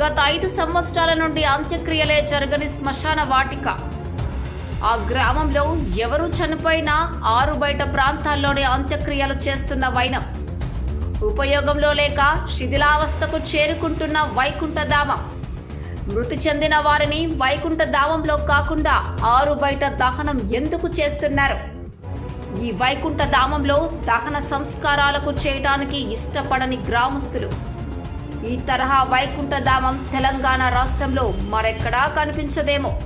గత ఐదు సంవత్సరాల నుండి అంత్యక్రియలే జరగని శ్మశాన వాటిక. ఆ గ్రామంలో ఎవరు చనిపోయినా ఆరు బయట ప్రాంతాల్లోనే అంత్యక్రియలు చేస్తున్న వైనం. ఉపయోగంలో లేక శిథిలావస్థకు చేరుకుంటున్న వైకుంఠధామం మృతి చెందిన వారిని వైకుంఠ ధామంలో కాకుండా ఆరు బయట దహనం ఎందుకు చేస్తున్నారు? ఈ వైకుంఠ ధామంలో దహన సంస్కారాలకు చేయటానికి ఇష్టపడని గ్రామస్తులు ఈ తరహా వైకుంఠధామం తెలంగాణ రాష్ట్రంలో మరెక్కడా కనిపించదేమో.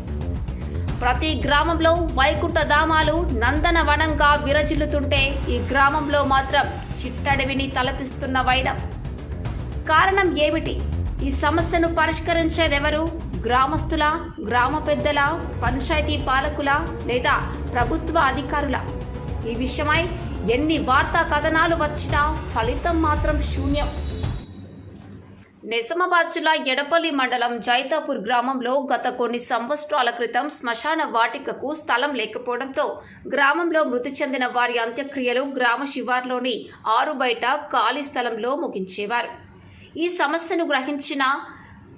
ప్రతి గ్రామంలో వైకుంఠ ధామాలు నందనవనంగా విరజిల్లుతుంటే ఈ గ్రామంలో మాత్రం చిట్టడవిని తలపిస్తున్న వైనం. కారణం ఏమిటి? ఈ సమస్యను పరిష్కరించేదెవరు? గ్రామస్తుల గ్రామ పెద్దల పంచాయతీ పాలకుల లేదా ప్రభుత్వ అధికారుల? ఈ విషయమై ఎన్ని వార్తా కథనాలు వచ్చినా ఫలితం మాత్రం శూన్యం. నిజామాబాద్ జిల్లా ఎడపల్లి మండలం జైతాపూర్ గ్రామంలో గత కొన్ని సంవత్సరాల క్రితం శ్మశాన వాటికకు స్థలం లేకపోవడంతో గ్రామంలో మృతి చెందిన వారి అంత్యక్రియలు గ్రామ శివార్లోని ఆరు బయట ఖాళీ స్థలంలో ముగించేవారు. ఈ సమస్యను గ్రహించిన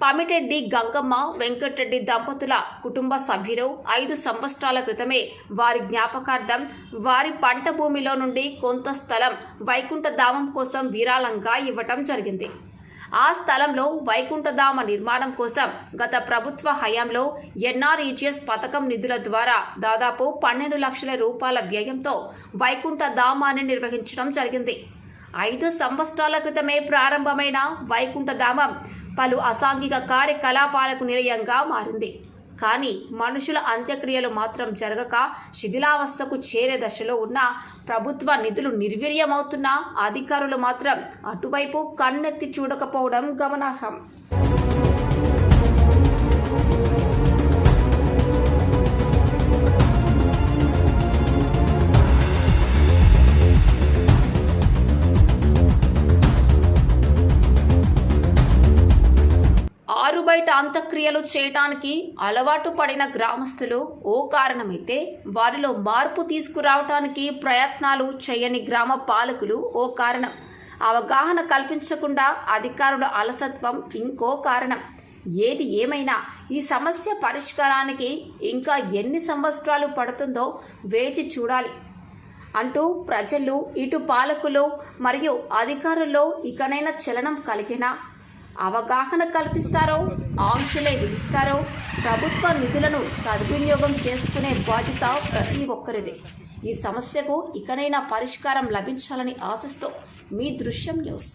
పమిటెడ్డి గంగమ్మ వెంకటరెడ్డి దంపతుల కుటుంబ సభ్యులు ఐదు సంవత్సరాల క్రితమే వారి జ్ఞాపకార్థం వారి పంట భూమిలో నుండి కొంత స్థలం వైకుంఠ ధామం కోసం విరాళంగా ఇవ్వటం జరిగింది. ఆ స్థలంలో వైకుంఠధామ నిర్మాణం కోసం గత ప్రభుత్వ హయాంలో ఎన్ఆర్ఈజిఎస్ పథకం నిధుల ద్వారా దాదాపు పన్నెండు లక్షల రూపాయల వ్యయంతో వైకుంఠధామాన్ని నిర్వహించడం జరిగింది. ఐదు సంవత్సరాల క్రితమే ప్రారంభమైన వైకుంఠధామం పలు అసాంఘిక కార్యకలాపాలకు నిలయంగా మారింది. కానీ మనుషుల అంత్యక్రియలు మాత్రం జరగక శిథిలావస్థకు చేరే దశలో ఉన్న ప్రభుత్వ నిధులు నిర్వీర్యమవుతున్నా అధికారులు మాత్రం అటువైపు కన్నెత్తి చూడకపోవడం గమనార్హం. బయట అంత్యక్రియలు చేయటానికి అలవాటు పడిన గ్రామస్తులు ఓ కారణమైతే వారిలో మార్పు తీసుకురావటానికి ప్రయత్నాలు చేయని గ్రామ పాలకులు ఓ కారణం. అవగాహన కల్పించకుండా అధికారుల అలసత్వం ఇంకో కారణం. ఏది ఏమైనా ఈ సమస్య పరిష్కారానికి ఇంకా ఎన్ని సంవత్సరాలు పడుతుందో వేచి చూడాలి అంటూ ప్రజలు ఇటు పాలకులు మరియు అధికారుల్లో ఇకనైనా చలనం కలిగినా అవగాహన కల్పిస్తారో ఆంక్షలే విధిస్తారో ప్రభుత్వ నిధులను సద్వినియోగం చేసుకునే బాధ్యత ప్రతి ఒక్కరిది. ఈ సమస్యకు ఇకనైనా పరిష్కారం లభించాలని ఆశిస్తూ మీ దృశ్యం న్యూస్.